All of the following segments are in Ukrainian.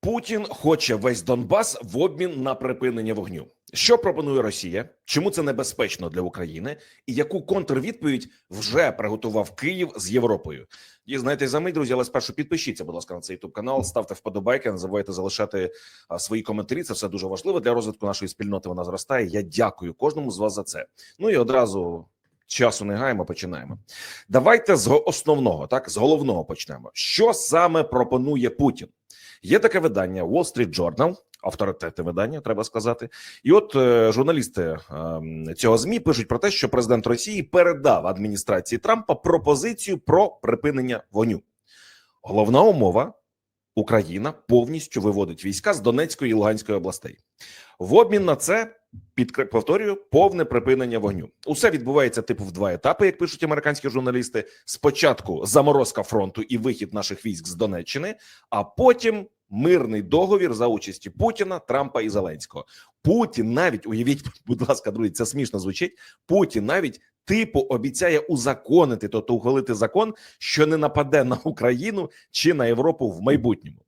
Путін хоче весь Донбас в обмін на припинення вогню. Що пропонує Росія? Чому це небезпечно для України? І яку контрвідповідь вже приготував Київ з Європою? І знаєте, за мить, друзі, але спершу підпишіться, будь ласка, на цей youtube канал, ставте вподобайки, не забувайте залишати свої коментарі. Це все дуже важливо для розвитку нашої спільноти. Вона зростає. Я дякую кожному з вас за це. Ну і одразу. Часу не гаємо, починаємо. Давайте з основного, так з головного почнемо. Що саме пропонує Путін? Є таке видання Wall Street Journal, авторитетне видання, треба сказати. І от е, журналісти е, цього змі пишуть про те, що президент Росії передав адміністрації Трампа пропозицію про припинення вогню. Головна умова: Україна повністю виводить війська з Донецької і Луганської областей. В обмін на це підкре- повторюю повне припинення вогню. Усе відбувається типу в два етапи, як пишуть американські журналісти. Спочатку заморозка фронту і вихід наших військ з Донеччини, а потім мирний договір за участі Путіна, Трампа і Зеленського. Путін навіть уявіть, будь ласка, друзі, це смішно звучить. Путін навіть типу обіцяє узаконити, тобто ухвалити закон, що не нападе на Україну чи на Європу в майбутньому.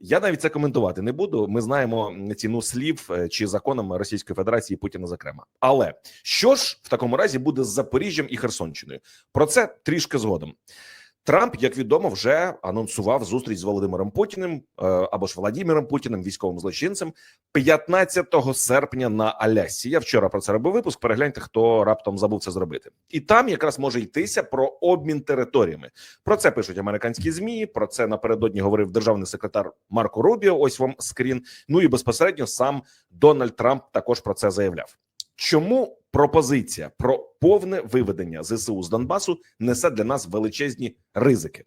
Я навіть це коментувати не буду. Ми знаємо ціну слів е, чи законам Російської Федерації Путіна, зокрема. Але що ж в такому разі буде з Запоріжжям і Херсонщиною? Про це трішки згодом. Трамп, як відомо, вже анонсував зустріч з Володимиром Путіним е, або ж Владимиром Путіним, військовим злочинцем, 15 серпня на Алясі. Я вчора про це робив випуск. Перегляньте, хто раптом забув це зробити, і там якраз може йтися про обмін територіями. Про це пишуть американські змі. Про це напередодні говорив державний секретар Марко Рубіо. Ось вам скрін. Ну і безпосередньо сам Дональд Трамп також про це заявляв. Чому пропозиція про повне виведення ЗСУ з Донбасу несе для нас величезні ризики?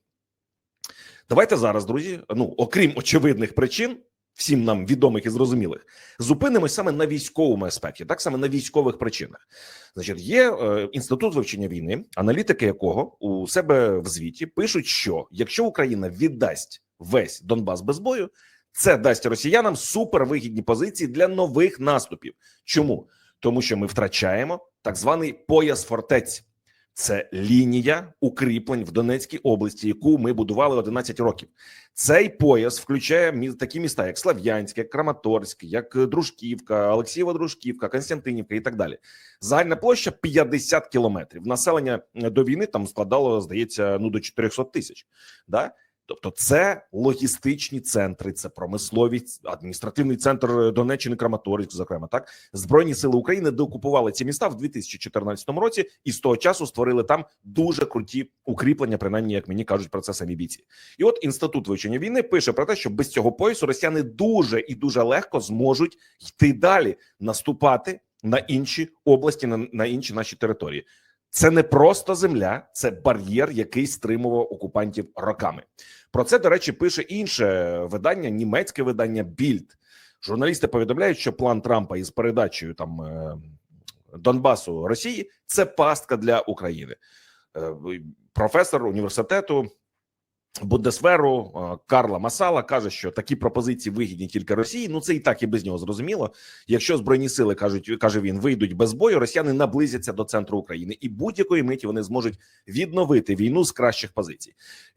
Давайте зараз, друзі. Ну окрім очевидних причин, всім нам відомих і зрозумілих, зупинимось саме на військовому аспекті, так саме на військових причинах. Значить, є е, інститут вивчення війни, аналітики якого у себе в звіті пишуть, що якщо Україна віддасть весь Донбас без бою, це дасть росіянам супервигідні позиції для нових наступів. Чому? Тому що ми втрачаємо так званий пояс фортець. Це лінія укріплень в Донецькій області, яку ми будували 11 років. Цей пояс включає такі міста, як Слав'янське, як Краматорськ, як Дружківка, Олексієва Дружківка, Константинівка і так далі. Загальна площа 50 кілометрів. Населення до війни там складало, здається, ну до 400 тисяч. Да? Тобто, це логістичні центри, це промисловість, адміністративний центр Донеччини, Краматорськ, зокрема, так збройні сили України деокупували ці міста в 2014 році, і з того часу створили там дуже круті укріплення, принаймні, як мені кажуть про це самі бійці. І от інститут вивчення війни пише про те, що без цього поясу росіяни дуже і дуже легко зможуть йти далі, наступати на інші області, на, на інші наші території. Це не просто земля, це бар'єр, який стримував окупантів роками. Про це, до речі, пише інше видання, німецьке видання Більд. Журналісти повідомляють, що план Трампа із передачею там е, Донбасу Росії це пастка для України. Е, Професор університету Бундесверу е, Карла Масала каже, що такі пропозиції вигідні тільки Росії. Ну це і так і без нього зрозуміло. Якщо збройні сили кажуть, каже він, вийдуть без бою, росіяни наблизяться до центру України, і будь-якої миті вони зможуть відновити війну з кращих позицій.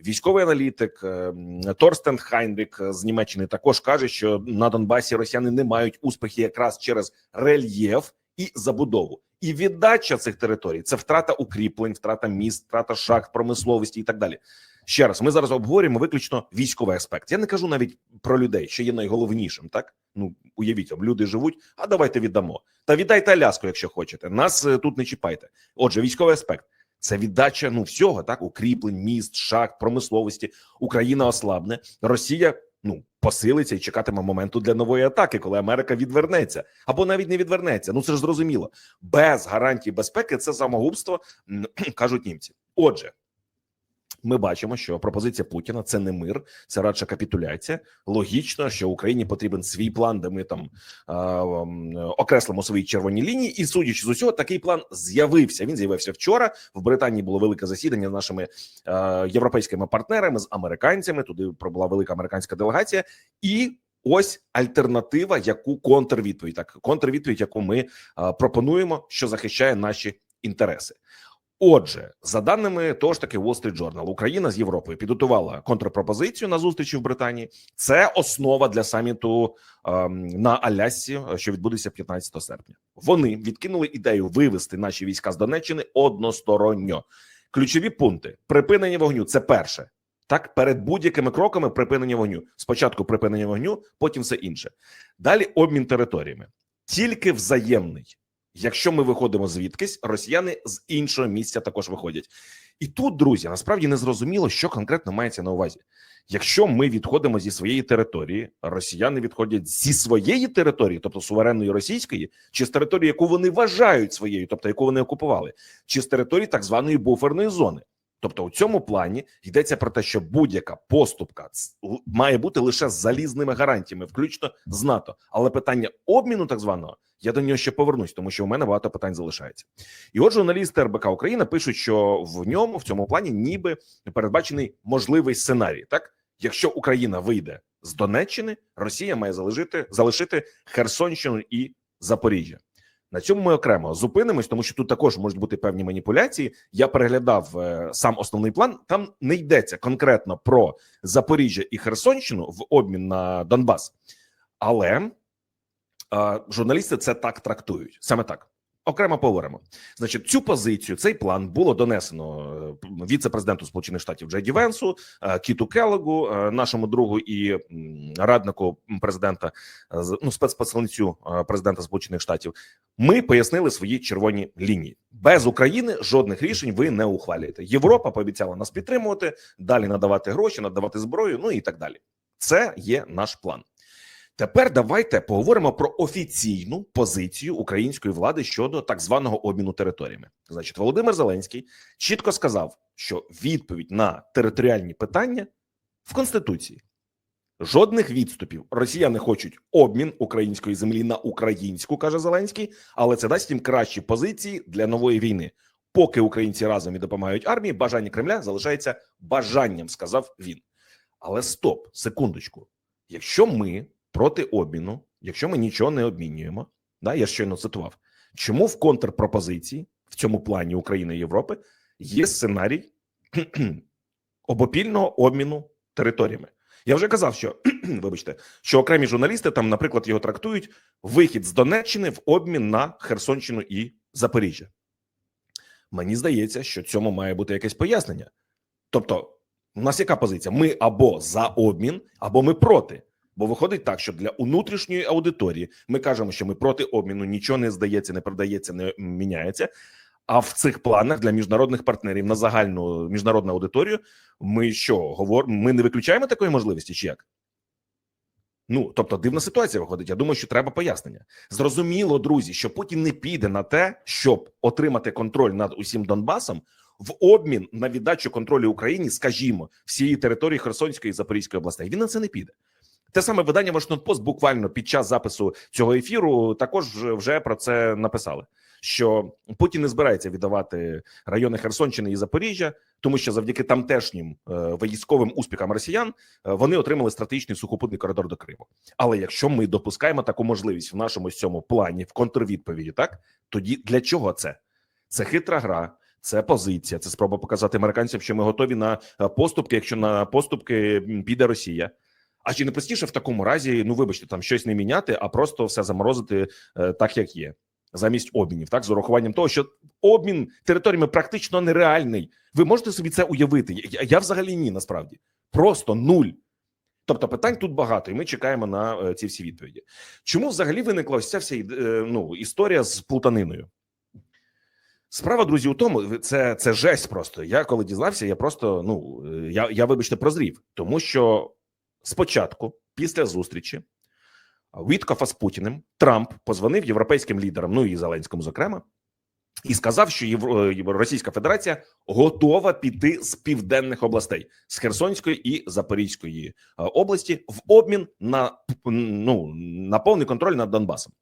Військовий аналітик е, Торстен Хайнрік з Німеччини також каже, що на Донбасі росіяни не мають успіхи якраз через рельєф і забудову. І віддача цих територій це втрата укріплень, втрата міст, втрата шахт, промисловості і так далі. Ще раз, ми зараз обговорюємо виключно військовий аспект. Я не кажу навіть про людей, що є найголовнішим. Так ну уявіть, люди живуть. А давайте віддамо. Та віддайте Аляску, якщо хочете. Нас е, тут не чіпайте. Отже, військовий аспект це віддача ну всього, так укріплень, міст, шахт, промисловості. Україна ослабне, Росія ну посилиться і чекатиме моменту для нової атаки, коли Америка відвернеться або навіть не відвернеться. Ну це ж зрозуміло. Без гарантій безпеки це самогубство кажуть німці. Отже. Ми бачимо, що пропозиція Путіна це не мир, це радше капітуляція. Логічно, що Україні потрібен свій план, де ми там е, окреслимо свої червоні лінії. І судячи з усього, такий план з'явився. Він з'явився вчора. В Британії було велике засідання з нашими е, європейськими партнерами, з американцями. Туди прибула велика американська делегація, і ось альтернатива, яку контрвідповідь, так контрвідповідь, яку ми е, пропонуємо, що захищає наші інтереси. Отже, за даними того ж таки Wall Street Journal, Україна з Європою підготувала контрпропозицію на зустрічі в Британії. Це основа для саміту ем, на Алясці, що відбудеться 15 серпня. Вони відкинули ідею вивести наші війська з Донеччини односторонньо. Ключові пункти припинення вогню. Це перше. Так, перед будь-якими кроками припинення вогню. Спочатку припинення вогню, потім все інше. Далі обмін територіями, тільки взаємний. Якщо ми виходимо звідкись, росіяни з іншого місця також виходять. І тут, друзі, насправді не зрозуміло, що конкретно мається на увазі. Якщо ми відходимо зі своєї території, росіяни відходять зі своєї території, тобто суверенної російської, чи з території, яку вони вважають своєю, тобто яку вони окупували, чи з території так званої буферної зони. Тобто, у цьому плані йдеться про те, що будь-яка поступка має бути лише з залізними гарантіями, включно з НАТО. Але питання обміну, так званого, я до нього ще повернусь, тому що у мене багато питань залишається. І от журналісти РБК Україна пишуть, що в ньому в цьому плані ніби передбачений можливий сценарій. Так, якщо Україна вийде з Донеччини, Росія має залишити залишити Херсонщину і Запоріжжя. На цьому ми окремо зупинимось, тому що тут також можуть бути певні маніпуляції. Я переглядав е, сам основний план. Там не йдеться конкретно про Запоріжжя і Херсонщину в обмін на Донбас, але е, журналісти це так трактують. Саме так. Окремо поговоримо. Значить, цю позицію, цей план було донесено е, віце-президенту Сполучених Штатів Джеді Венсу, е, Кіту Келлогу, е, нашому другу і раднику президента, ну спецпосланцю президента Сполучених Штатів. Ми пояснили свої червоні лінії. Без України жодних рішень ви не ухвалюєте. Європа пообіцяла нас підтримувати, далі надавати гроші, надавати зброю, ну і так далі. Це є наш план. Тепер давайте поговоримо про офіційну позицію української влади щодо так званого обміну територіями. Значить, Володимир Зеленський чітко сказав, що відповідь на територіальні питання в конституції. Жодних відступів. Росіяни хочуть обмін української землі на українську, каже Зеленський, але це дасть їм кращі позиції для нової війни. Поки українці разом і допомагають армії, бажання Кремля залишається бажанням, сказав він. Але стоп, секундочку. Якщо ми проти обміну, якщо ми нічого не обмінюємо, да, я щойно цитував, чому в контрпропозиції в цьому плані України і Європи є сценарій обопільного обміну територіями? Я вже казав, що вибачте, що окремі журналісти там, наприклад, його трактують вихід з Донеччини в обмін на Херсонщину і Запоріжжя. Мені здається, що цьому має бути якесь пояснення. Тобто, у нас яка позиція? Ми або за обмін, або ми проти. Бо виходить так, що для внутрішньої аудиторії ми кажемо, що ми проти обміну, нічого не здається, не продається, не міняється. А в цих планах для міжнародних партнерів на загальну міжнародну аудиторію ми що говоримо? Ми не виключаємо такої можливості, чи як? Ну тобто дивна ситуація виходить. Я думаю, що треба пояснення. Зрозуміло, друзі, що Путін не піде на те, щоб отримати контроль над усім Донбасом в обмін на віддачу контролю Україні, скажімо, всієї території Херсонської і Запорізької областей. Він на це не піде. Те саме видання Washington Post буквально під час запису цього ефіру також вже- про це написали. Що Путін не збирається віддавати райони Херсонщини і Запоріжжя, тому що завдяки тамтешнім е, військовим успіхам росіян е, вони отримали стратегічний сухопутний коридор до Криму. Але якщо ми допускаємо таку можливість в нашому цьому плані в контрвідповіді, так тоді для чого це? Це хитра гра. Це позиція, це спроба показати американцям, що ми готові на е, поступки, якщо на поступки піде Росія. А чи не простіше в такому разі, ну вибачте, там щось не міняти, а просто все заморозити е, так, як є, замість обмінів, так з урахуванням того, що обмін територіями практично нереальний. Ви можете собі це уявити? Я, взагалі ні, насправді просто нуль. Тобто питань тут багато, і ми чекаємо на е, ці всі відповіді. Чому взагалі виникла ось ця вся е, ну, історія з плутаниною? Справа, друзі, у тому, це, це жесть просто. Я коли дізнався, я просто ну я, я вибачте прозрів, тому що спочатку, після зустрічі Віткофа з Путіним, Трамп позвонив європейським лідерам, ну і Зеленському, зокрема, і сказав, що Євро... е, Російська Федерація готова піти з південних областей з Херсонської і Запорізької е, області в обмін на ну на повний контроль над Донбасом.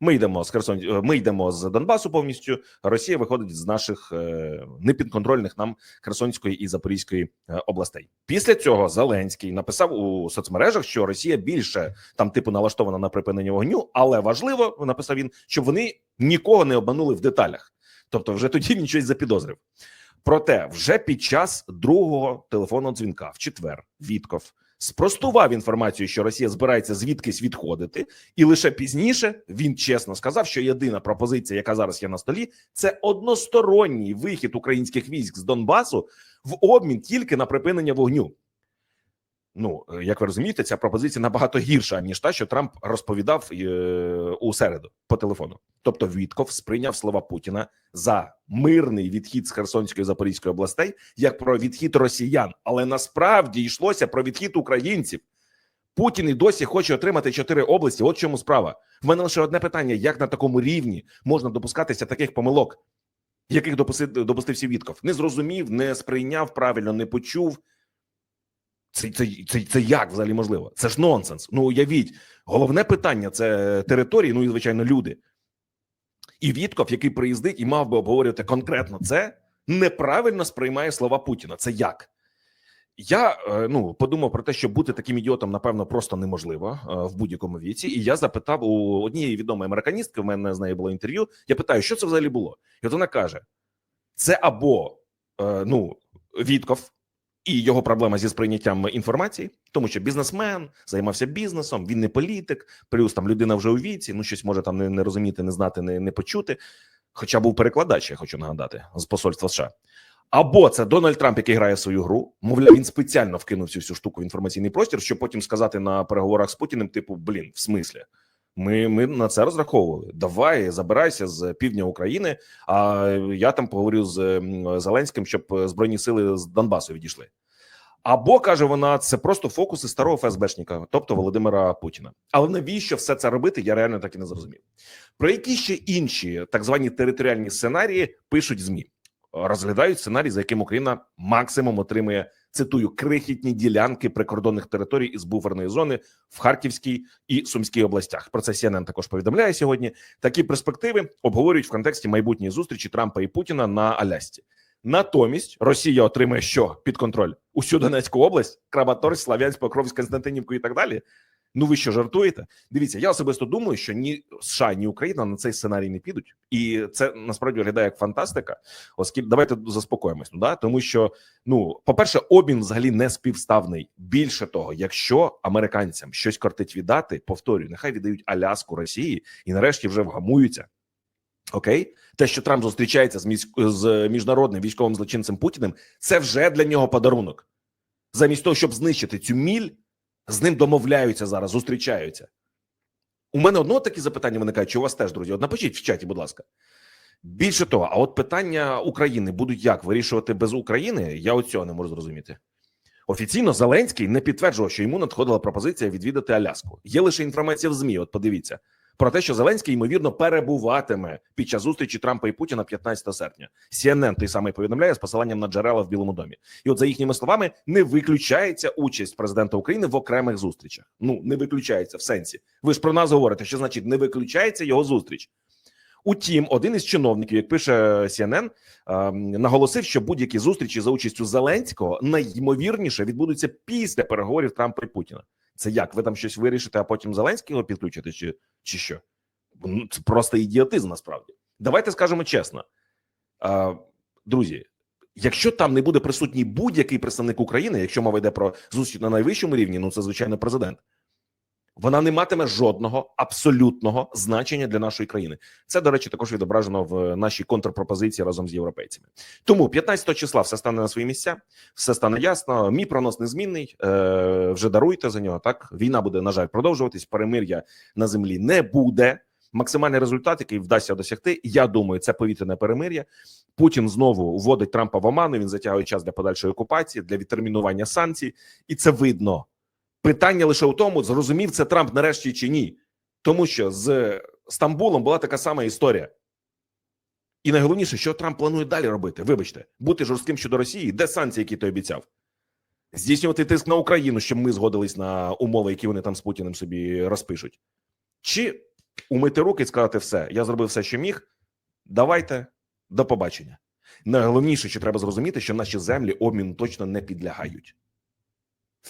Ми йдемо з Херсон, е, ми йдемо з Донбасу повністю. Росія виходить з наших е, непідконтрольних нам Херсонської і Запорізької е, областей. Після цього Зеленський написав у соцмережах, що Росія більше там типу налаштована на припинення вогню, але важливо написав він, щоб вони нікого не обманули в деталях. Тобто, вже тоді він щось запідозрив. Проте, вже під час другого телефонного дзвінка в четвер Вітков спростував інформацію, що Росія збирається звідкись відходити, і лише пізніше він чесно сказав, що єдина пропозиція, яка зараз є на столі, це односторонній вихід українських військ з Донбасу в обмін тільки на припинення вогню. Ну, як ви розумієте, ця пропозиція набагато гірша ніж та, що Трамп розповідав е, у середу по телефону. Тобто, Вітков сприйняв слова Путіна за мирний відхід з Херсонської Запорізької областей як про відхід росіян, але насправді йшлося про відхід українців. Путін і досі хоче отримати чотири області. От чому справа. В мене лише одне питання: як на такому рівні можна допускатися таких помилок, яких допустив, допустився Вітков? Не зрозумів, не сприйняв правильно, не почув. Це, це, це, це як взагалі можливо? Це ж нонсенс. Ну уявіть, головне питання це території, ну і звичайно, люди. І Вітков, який приїздить і мав би обговорювати конкретно це, неправильно сприймає слова Путіна. Це як? Я е, ну подумав про те, що бути таким ідіотом, напевно, просто неможливо е, в будь-якому віці. І я запитав у однієї відомої американістки. В мене з нею було інтерв'ю. Я питаю, що це взагалі було? І от вона каже: це або е, ну Вітков і його проблема зі сприйняттям інформації, тому що бізнесмен займався бізнесом, він не політик, плюс там людина вже у віці, ну щось може там не, не розуміти, не знати, не, не почути. Хоча був перекладач, я хочу нагадати, з посольства США. Або це Дональд Трамп, який грає свою гру. Мовляв, він спеціально вкинув цю всю штуку в інформаційний простір, щоб потім сказати на переговорах з Путіним: типу, блін, в смислі. Ми ми на це розраховували. Давай забирайся з півдня України. А я там поговорю з Зеленським, щоб збройні сили з Донбасу відійшли. Або каже вона, це просто фокуси старого ФСБшника, тобто Володимира Путіна. Але навіщо все це робити? Я реально так і не зрозумів. Про які ще інші так звані територіальні сценарії пишуть змі, розглядають сценарій, за яким Україна максимум отримує цитую крихітні ділянки прикордонних територій із буферної зони в Харківській і Сумській областях. Про це CNN також повідомляє сьогодні. Такі перспективи обговорюють в контексті майбутньої зустрічі Трампа і Путіна на Алясці. Натомість Росія отримає що під контроль усю Донецьку область, Краматорськ, Слав'янськ, Покровськ, Константинівку і так далі. Ну ви що жартуєте? Дивіться, я особисто думаю, що ні США, ні Україна на цей сценарій не підуть, і це насправді виглядає як фантастика. Оскільки давайте заспокоїмось. Ну да, тому що ну, по-перше, обмін взагалі не співставний. Більше того, якщо американцям щось кортить віддати, повторюю, нехай віддають Аляску Росії і нарешті вже вгамуються. Окей, те, що Трамп зустрічається з місь... з міжнародним військовим злочинцем Путіним, це вже для нього подарунок. Замість того, щоб знищити цю міль, з ним домовляються зараз, зустрічаються. У мене одного такі запитання виникають, чи у вас теж, друзі? От напишіть в чаті, будь ласка. Більше того, а от питання України будуть як вирішувати без України? Я от цього не можу зрозуміти. Офіційно Зеленський не підтверджував, що йому надходила пропозиція відвідати Аляску. Є лише інформація в ЗМІ. От подивіться про те, що Зеленський ймовірно перебуватиме під час зустрічі Трампа і Путіна 15 серпня. CNN той самий повідомляє з посиланням на джерела в Білому домі. І от за їхніми словами не виключається участь президента України в окремих зустрічах. Ну не виключається в сенсі. Ви ж про нас говорите, що значить не виключається його зустріч. Утім, один із чиновників, як пише CNN, е, наголосив, що будь-які зустрічі за участю Зеленського найймовірніше відбудуться після переговорів Трампа і Путіна. Це як ви там щось вирішите, а потім Зеленського підключите, чи, чи що? Ну це просто ідіотизм. Насправді, давайте скажемо чесно, е, друзі. Якщо там не буде присутній будь-який представник України, якщо мова йде про зустріч на найвищому рівні, ну це звичайно президент. Вона не матиме жодного абсолютного значення для нашої країни. Це, до речі, також відображено в нашій контрпропозиції разом з європейцями. Тому 15 числа все стане на свої місця, все стане ясно. Мій пронос незмінний. Е, Вже даруйте за нього. Так війна буде на жаль продовжуватись. Перемир'я на землі не буде. Максимальний результат, який вдасться досягти. Я думаю, це повітряне перемир'я. Путін знову вводить Трампа в оману. Він затягує час для подальшої окупації, для відтермінування санкцій, і це видно. Питання лише у тому, зрозумів це Трамп нарешті чи ні, тому що з Стамбулом була така сама історія. І найголовніше, що Трамп планує далі робити. Вибачте, бути жорстким щодо Росії, де санкції, які той обіцяв, здійснювати тиск на Україну, щоб ми згодились на умови, які вони там з Путіним собі розпишуть, чи умити руки і сказати все, я зробив все, що міг. Давайте до побачення. Найголовніше, що треба зрозуміти, що наші землі обміну точно не підлягають.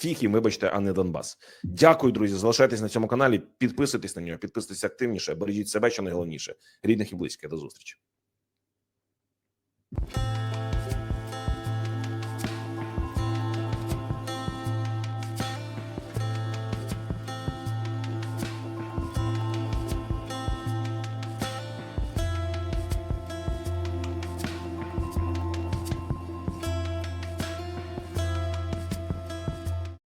Їм, вибачте, а не Донбас. Дякую, друзі. Залишайтесь на цьому каналі, підписуйтесь на нього, підписуйтесь активніше, бережіть себе, що найголовніше. Рідних і близьких. До зустрічі.